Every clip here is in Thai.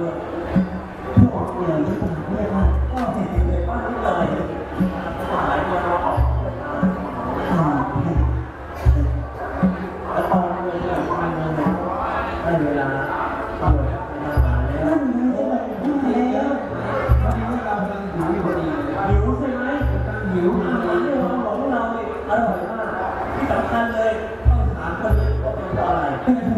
ด้วยผู้ออกเหนื่อยที่ต่างเรียว่าก็เห็นเลยว่าที่เลยหลายคนออกอ่าแล้วตอนเลยเนี่ยมันเลยได้เวลาเอาเลยมาแล้วนั่นไงจะมาถึงที่แล้ววันนี้เรากำลังหิวอยู่พอดีหิวใช่ไหมกำลังหิวอาหารที่เราของเราเนี่ยอร่อยมากที่สำคัญเลยต้องถามคนนี้ว่าเป็นอะไรเป็นครั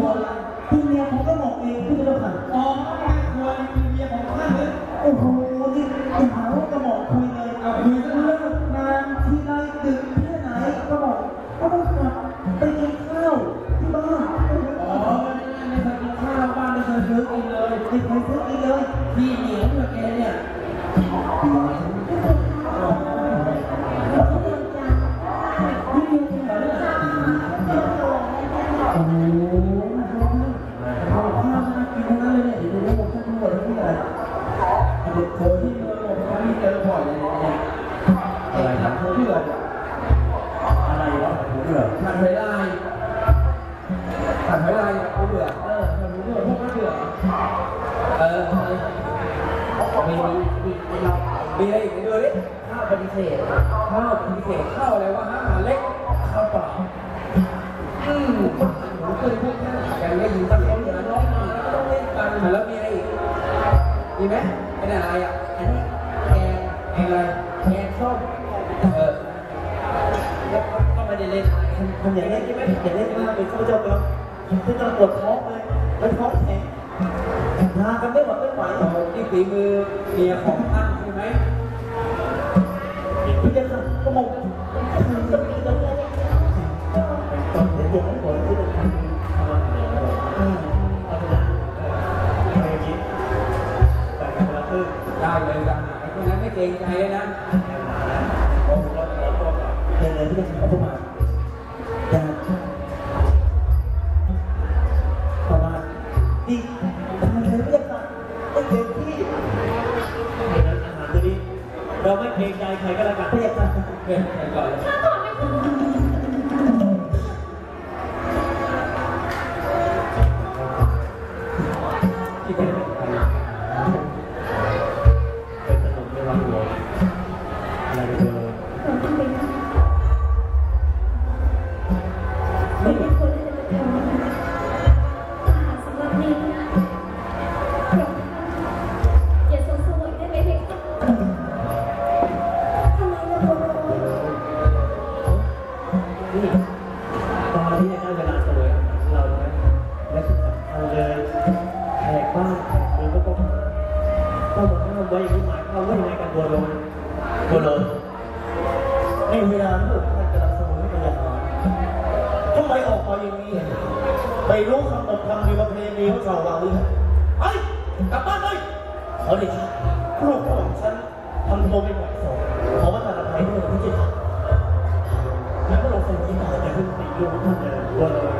ข้าพิเสธข้าวปฏิเสธข้าวอะไรวะฮะอาหาเล็กข้าวเปล่าอืมผมเคยพูดแค่กได้ยินตะโกนหาน้องมาแล้วก็ต้องเล่นกันแล้วมีอะไรอีกมีไหมเป็นอะไรอะอันนี้แกงแกงอะไรแกงส้มเออก็ไม่ได้เล่นทำอย่างนี้ใช่ไหมอย่างนี้มากเป็นข้าพเจ้าไปแล้วที่ต้องปวดท้องเลยมันท้องแข็งหากันไม่หมดไม่ไหวนี่ฝีมือเมียของท่านใช่ไหม กนั้นไม่เกรงใจเลยนะโอ้โหเราขอตัวก่อนเดินเลยที่จะทำเข้ามา ทำไมออกมาอย่างนี้ไม่รู้คำตอบคำมีประเพณีของชาววังหรือไอ้กลับบ้านเลยขอเดชะลูกของฉันทำตัวไม่เหมาะสมขอประทานอภัยด้วยพี่จิตแล้วก็ลงสมุนไพรแต่เพิ่งติดลูกท่านเลยบัวลอย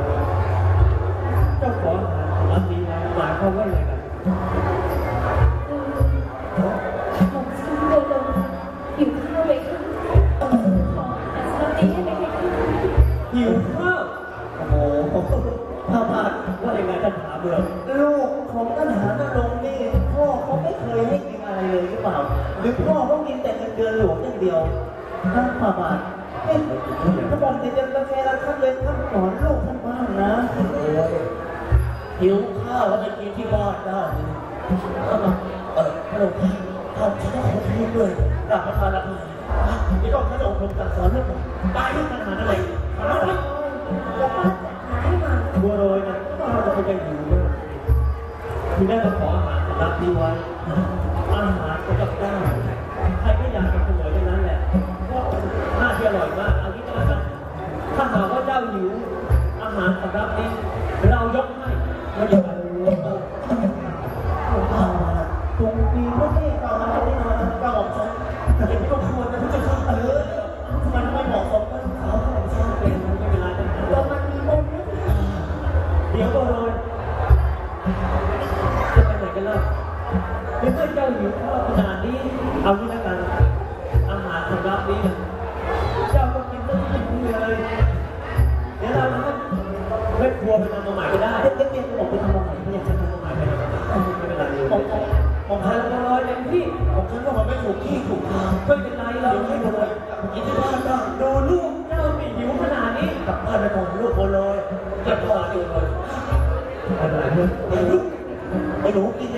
เจ้าของอาหารของร้านนี้นะหมายความว่าอะไร มาบาทเอ๊ะถ้าบอกจะจะระแคะระคายเลยท่านสอนลูกท่านบ้างนะหิวข้าวแล้วไปกินที่บ้านได้เอามาเออพระองค์ท่านท่านฉันต้องขอโทษด้วยกลับมาทานละพีไม่ต้องท่านองค์ทรงสั่งสอนลูกผมตายลูกทหาอะไรหาอะไรบัวลอยนะบ้านเราเป็นหิวมากคุณได้มาขออาหารสำรับนี้ไว้อาหารก็ต้องได้ หารสำรับนี้ เว็บบัวเป็นนามตัวใหม่ได้เว็บเนี่ยผมเป็นนามใหม่ไม่อยากจะเป็นตัวใหม่ไปไม่เป็นไรผมผมพันก็ลอยเต็มที่ผมคิดว่ามันไม่ถูกที่ถูกทางไม่เป็นไรเราให้โดนกินที่บ้านบ้างดูลูกเจ้าไม่หิวขนาดนี้กลับบ้านไปก่อนลูกโคเลยกลับบ้อนไปก่อนไม่รู้กิน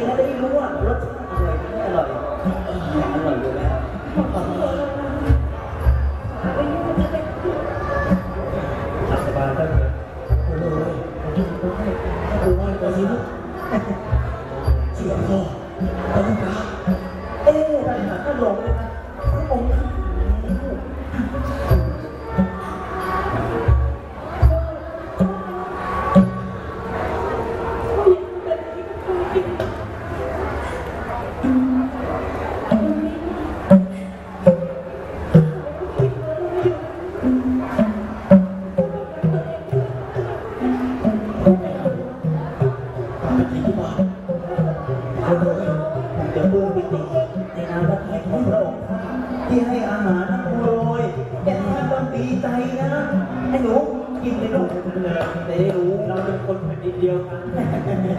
คนแผ่นดินเดียวกัน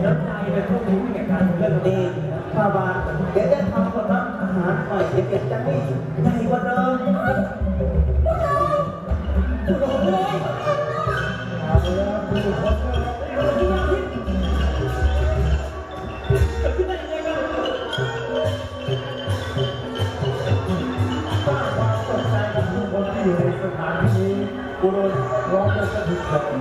แล้วนายเป็นพวกนี้แก่การเรื่องเองป้าบานเดี๋ยวจะทำกับอาหารใหม่เด็กๆจะให้ใหญ่กว่าเดิมคนที่อยู่ในสถานที่นี้บุรุษร้องจะสะดุดใจบุ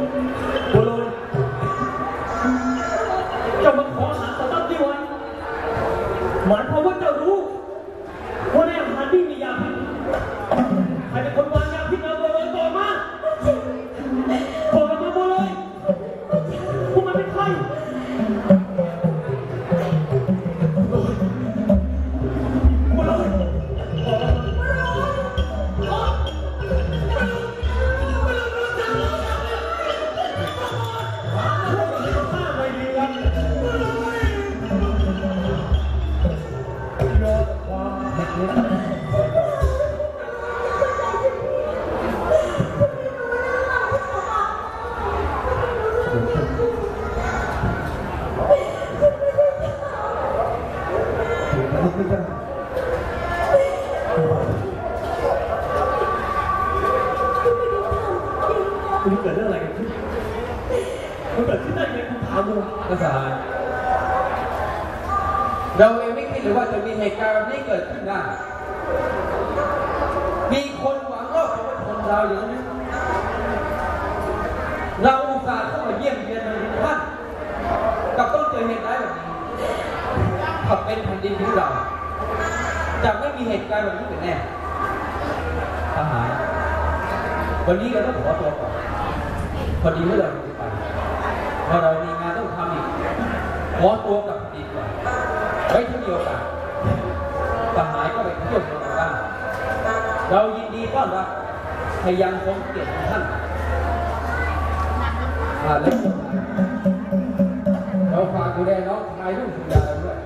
ามดูภาษาเราเองไม่คิดเลยว่าจะมีเหตุการณ์แบบนี้เกิดขึ้นได้ มีคนหวังรอบตัวคนเราอย่างนี้เราอุตส่าห์เข้ามาเยี่ยมเยียนในท่านกับต้องเจอเหตุร้ายแบบนี้ขับเป็นแผ่นดินของเรา จะไม่มีเหตุการณ์แบบนี้เกิดแน่ทหารวันนี้เราต้องขอตัวก่อนพอดีเมื่อเราไปเพราะเรามี ขอตัวกลับดีกว่าไว้ถ้ามีโอกาสสหายก็ไปเที่ยวเมืองบ้างเรายินดีต้อนรับพยังคงเกียรติท่านอาและเราฝากดูแลน้องชายรุ่งสุดาด้วย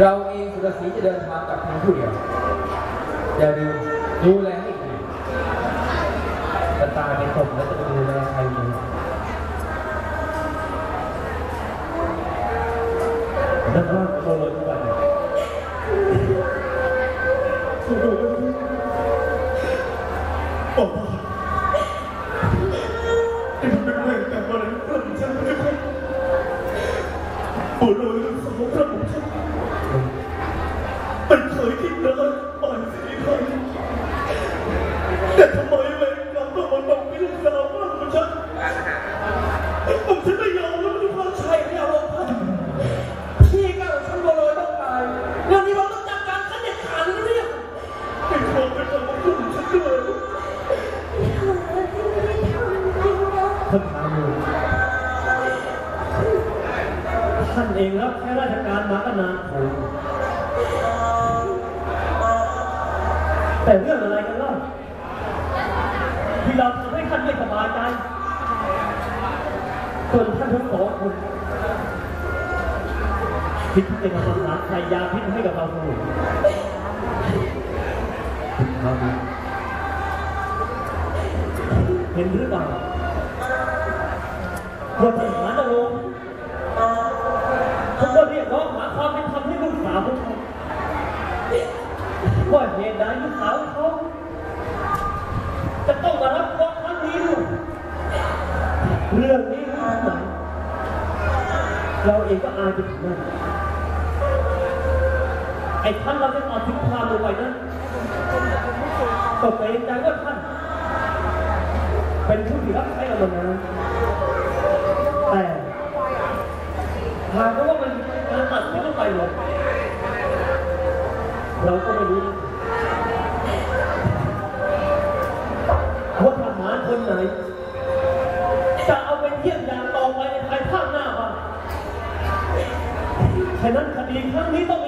เราเองสุรศรีจะเดินทางกับเพียงผู้เดียวอย่าลืมดูแลให้ดีตายในศพแล้ว นั่นว่าโดนเลยทุกวันเนี่ยบอกว่าเป็นเป็นเรื่องกับอะไรพ ท่านเองรับแค่ราชการมาก็นานโขแต่เรื่องอะไรกันเล่าที่เราทำให้ท่านไม่สบายใจส่วนท่านทั้งสองคนคิดที่จะทำอาหารไทยยาพิษให้กับเราเสมอเห็นหรือเปล่าว่าทหารนรงค์เขาก็เรียกร้องหาความเป็นธรรมให้ลูกสาวของเขาว่าเหตุใดลูกสาวของเขาจะต้องมารับเคราะห์ครั้งนี้ด้วย เรื่องนี้รู้ไหมเราเองก็อายไปถึงนั่นไอ้ท่านเราจะเอาทิ้งความลงไปนั้นก็เกรงใจว่าท่าน เป็นผู้ที่รับใช้เรามานานแต่หากว่ามันการตัดสินลงไปหรอเราก็ไม่รู้ว่าทหารคนไหน ฉะนั้นคดีครั้งนี้ต้องมี